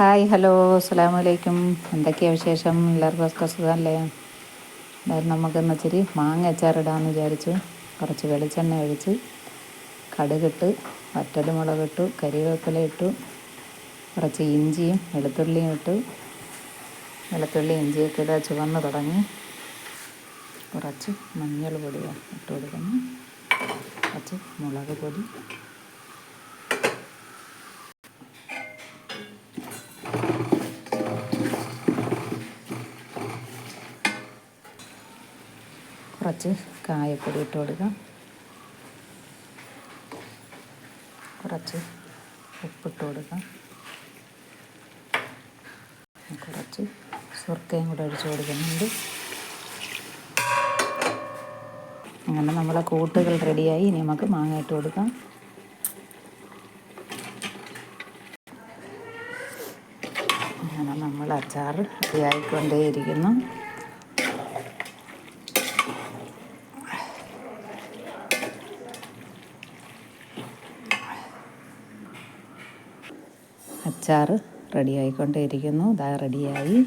Hi hello അസ്സാം വലൈക്കും എന്തൊക്കെയാണ് വിശേഷം? എല്ലാവർക്കും ഒക്കെ സുഖമല്ലേ? എന്തായാലും നമുക്കിന്ന് ഇച്ചിരി മാങ്ങ അച്ചാറിടാമെന്ന് വിചാരിച്ചു. കുറച്ച് വെളിച്ചെണ്ണ ഒഴിച്ച് കടുകിട്ട് വറ്റൽ മുളകിട്ടു കരിവേപ്പില ഇട്ടു കുറച്ച് ഇഞ്ചിയും വെളുത്തുള്ളിയും ഇട്ടു. വെളുത്തുള്ളി ഇഞ്ചിയൊക്കെ ഇതാ ചുവന്ന് തുടങ്ങി. കുറച്ച് മഞ്ഞൾ പൊടിയാണ് ഇട്ട് കൊടുക്കുന്നു. കുറച്ച് മുളക് പൊടി. കുറച്ച് കായപ്പൊടി ഇട്ട് കൊടുക്കാം. കുറച്ച് ഉപ്പിട്ട് കൊടുക്കാം. കുറച്ച് സുർക്കയും കൂടെ ഒഴിച്ച് കൊടുക്കുന്നുണ്ട്. അങ്ങനെ നമ്മളെ കൂട്ടുകൾ റെഡിയായി. ഇനി നമുക്ക് മാങ്ങ ഇട്ട് കൊടുക്കാം. അങ്ങനെ നമ്മൾ അച്ചാർ റെഡിയായിക്കൊണ്ടേയിരിക്കുന്നു അച്ചാർ റെഡിയായിക്കൊണ്ടേയിരിക്കുന്നു ഇതാ റെഡിയായി.